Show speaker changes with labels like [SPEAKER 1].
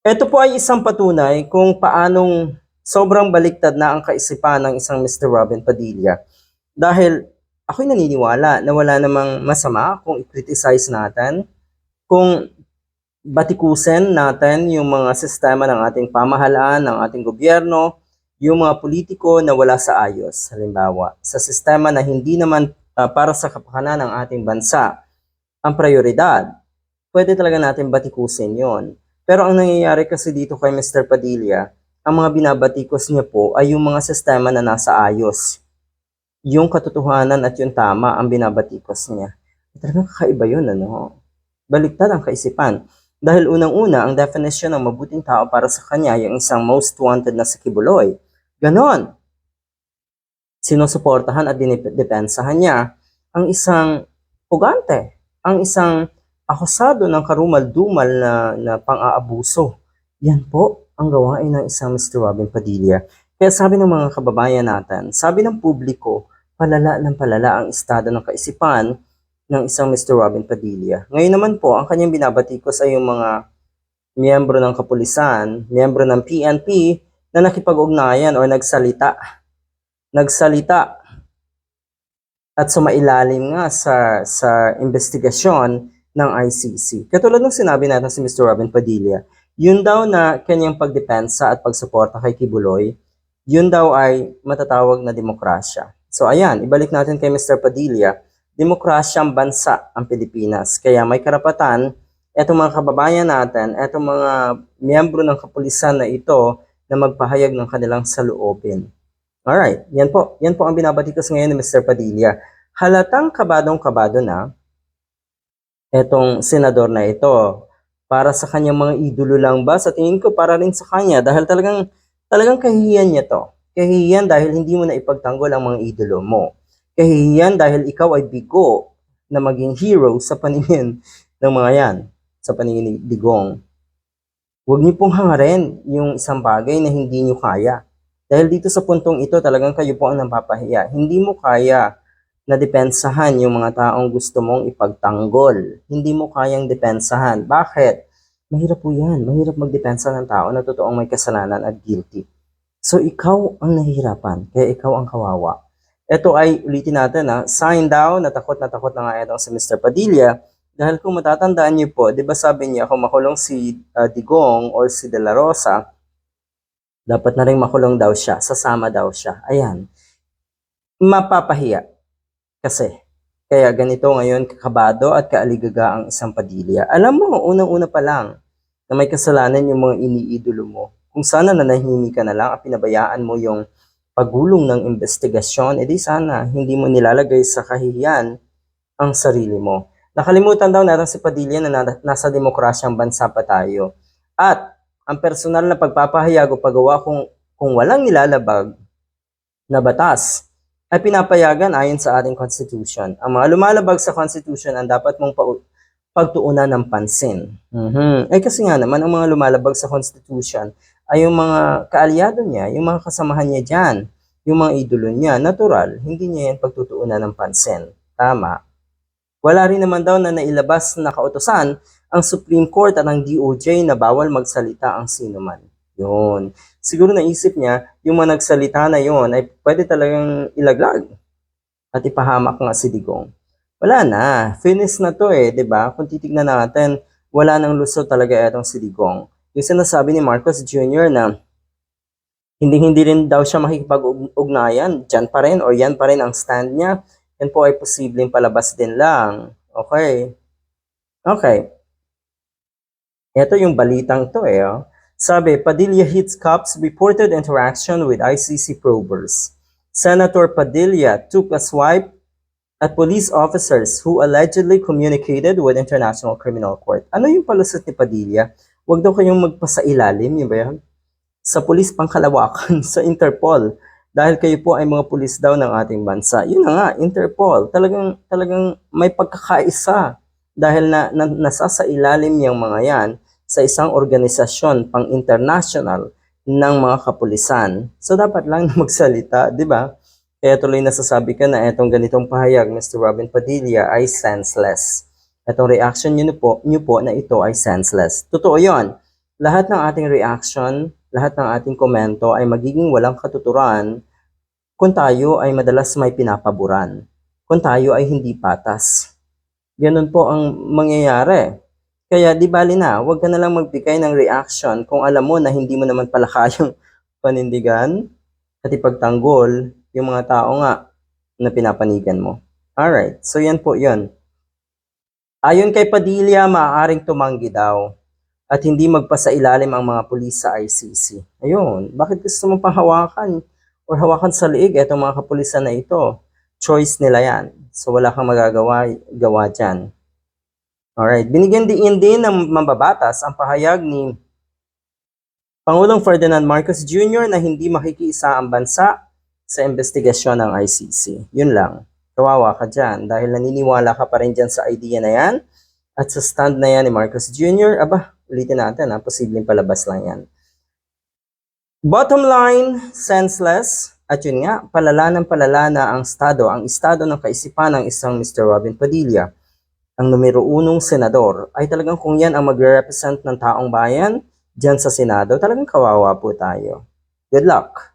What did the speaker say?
[SPEAKER 1] Ito po ay isang patunay kung paanong sobrang baliktad na ang kaisipan ng isang Mr. Robin Padilla. Dahil ako'y naniniwala na wala namang masama kung i-criticize natin, kung batikusin natin yung mga sistema ng ating pamahalaan, ng ating gobyerno, yung mga politiko na wala sa ayos. Halimbawa, sa sistema na hindi naman ah, para sa kapakanan ng ating bansa ang prioridad, pwede talaga natin batikusin yon. Pero ang nangyayari kasi dito kay Mr. Padilla, ang mga binabatikos niya po ay yung mga sistema na nasa ayos. Yung katotohanan at yung tama ang binabatikos niya. Talagang kakaiba yun, ano? Baliktad ang kaisipan. Dahil unang-una, ang definition ng mabuting tao para sa kanya, yung isang most wanted na si Kibuloy. Ganon. Sinusuportahan at dinidepensahan niya ang isang pugante, ang isang akusado ng karumal-dumal na, na pang-aabuso. Yan po ang gawain ng isang Mr. Robin Padilla. Kaya sabi ng mga kababayan natin, sabi ng publiko, palala ng palala ang estado ng kaisipan ng isang Mr. Robin Padilla. Ngayon naman po, ang kanyang binabatikos ay yung mga miyembro ng kapulisan, miyembro ng PNP na nakipag-ugnayan o nagsalita. Nagsalita at sumailalim nga sa sa investigasyon ng ICC. Katulad ng sinabi natin si Mr. Robin Padilla, yun daw na kanyang pagdepensa at pagsuporta kay Kibuloy, yun daw ay matatawag na demokrasya. So ayan, ibalik natin kay Mr. Padilla, demokrasyang bansa ang Pilipinas. Kaya may karapatan etong mga kababayan natin, etong mga miyembro ng kapulisan na ito na magpahayag ng kanilang saloobin. Alright, yan po. Yan po ang binabatikos ngayon ni Mr. Padilla. Halatang kabadong-kabado na etong senador na ito. Para sa kanyang mga idolo lang ba? Sa tingin ko para rin sa kanya dahil talagang talagang kahihiyan niya to. Kahihiyan dahil hindi mo na ipagtanggol ang mga idolo mo. Kahihiyan dahil ikaw ay bigo na maging hero sa paningin ng mga yan, sa paningin ni Digong. Huwag niyo pong hangarin yung isang bagay na hindi niyo kaya. Dahil dito sa puntong ito, talagang kayo po ang napapahiya. Hindi mo kaya na depensahan yung mga taong gusto mong ipagtanggol. Hindi mo kayang depensahan. Bakit? Mahirap po yan. Mahirap magdepensa ng tao na totoong may kasalanan at guilty. So, ikaw ang nahihirapan. Kaya ikaw ang kawawa. Ito ay, ulitin natin ha, sign daw, natakot na takot na nga itong si Mr. Padilla. Dahil kung matatandaan niyo po, di ba sabi niya, kung makulong si uh, Digong or si De La Rosa, dapat na rin makulong daw siya, sasama daw siya. Ayan. Mapapahiya. Kasi, kaya ganito ngayon kakabado at kaaligaga ang isang padilya. Alam mo, unang-una pa lang, na may kasalanan yung mga iniidolo mo. Kung sana nanahimik ka na lang at pinabayaan mo yung pagulong ng investigasyon, edi sana hindi mo nilalagay sa kahihiyan ang sarili mo. Nakalimutan daw natin si Padilla na na- nasa demokrasyang bansa pa tayo. At ang personal na pagpapahayag o paggawa kung, kung walang nilalabag na batas ay pinapayagan ayon sa ating Constitution. Ang mga lumalabag sa Constitution ang dapat mong pagtuunan ng pansin. Mhm. Eh kasi nga naman, ang mga lumalabag sa Constitution ay yung mga kaalyado niya, yung mga kasamahan niya dyan, yung mga idolo niya, natural, hindi niya yan pagtutuunan ng pansin. Tama. Wala rin naman daw na nailabas na kautosan ang Supreme Court at ang DOJ na bawal magsalita ang sino man. Yun. Siguro naisip niya, yung mga nagsalita na yon ay pwede talagang ilaglag at ipahamak nga si Digong. Wala na. Finish na to eh, di ba? Kung titignan natin, wala nang lusot talaga itong si Digong. Yung sinasabi ni Marcos Jr. na hindi-hindi rin daw siya makikipag-ugnayan, dyan pa rin or yan pa rin ang stand niya, yan po ay posibleng palabas din lang. Okay. Okay. Ito yung balitang to eh. Oh. Sabi, Padilla hits cops reported interaction with ICC probers. Senator Padilla took a swipe at police officers who allegedly communicated with International Criminal Court. Ano yung palusot ni Padilla? Huwag daw kayong magpasailalim, yun ba yan? Sa pulis pangkalawakan, sa Interpol. Dahil kayo po ay mga pulis daw ng ating bansa. Yun na nga, Interpol. Talagang, talagang may pagkakaisa. Dahil na, na nasa sa ilalim yung mga yan sa isang organisasyon pang-international ng mga kapulisan. So dapat lang magsalita, di ba? Kaya tuloy nasasabi ka na etong ganitong pahayag, Mr. Robin Padilla, ay senseless. Etong reaction niyo po, niyo po na ito ay senseless. Totoo yon. lahat ng ating reaction, lahat ng ating komento ay magiging walang katuturan kung tayo ay madalas may pinapaboran, kung tayo ay hindi patas. Ganun po ang mangyayari. Kaya di bali na, huwag ka na lang magbigay ng reaction kung alam mo na hindi mo naman pala kayang panindigan at ipagtanggol yung mga tao nga na pinapanigan mo. Alright, so yan po yun. Ayon kay Padilla, maaaring tumanggi daw at hindi magpasailalim ang mga pulis sa ICC. Ayun, bakit gusto mong panghawakan or hawakan sa liig itong mga kapulisan na ito? Choice nila yan. So wala kang magagawa gawa dyan. Alright, binigyan din din ng mambabatas ang pahayag ni Pangulong Ferdinand Marcos Jr. na hindi makikiisa ang bansa sa investigasyon ng ICC. Yun lang. Kawawa ka dyan dahil naniniwala ka pa rin dyan sa idea na yan at sa stand na yan ni Marcos Jr. Aba, ulitin natin ha, posibleng palabas lang yan. Bottom line, senseless. At yun nga, palala ng palala na ang estado, ang estado ng kaisipan ng isang Mr. Robin Padilla, ang numero unong senador, ay talagang kung yan ang magre-represent ng taong bayan dyan sa Senado, talagang kawawa po tayo. Good luck!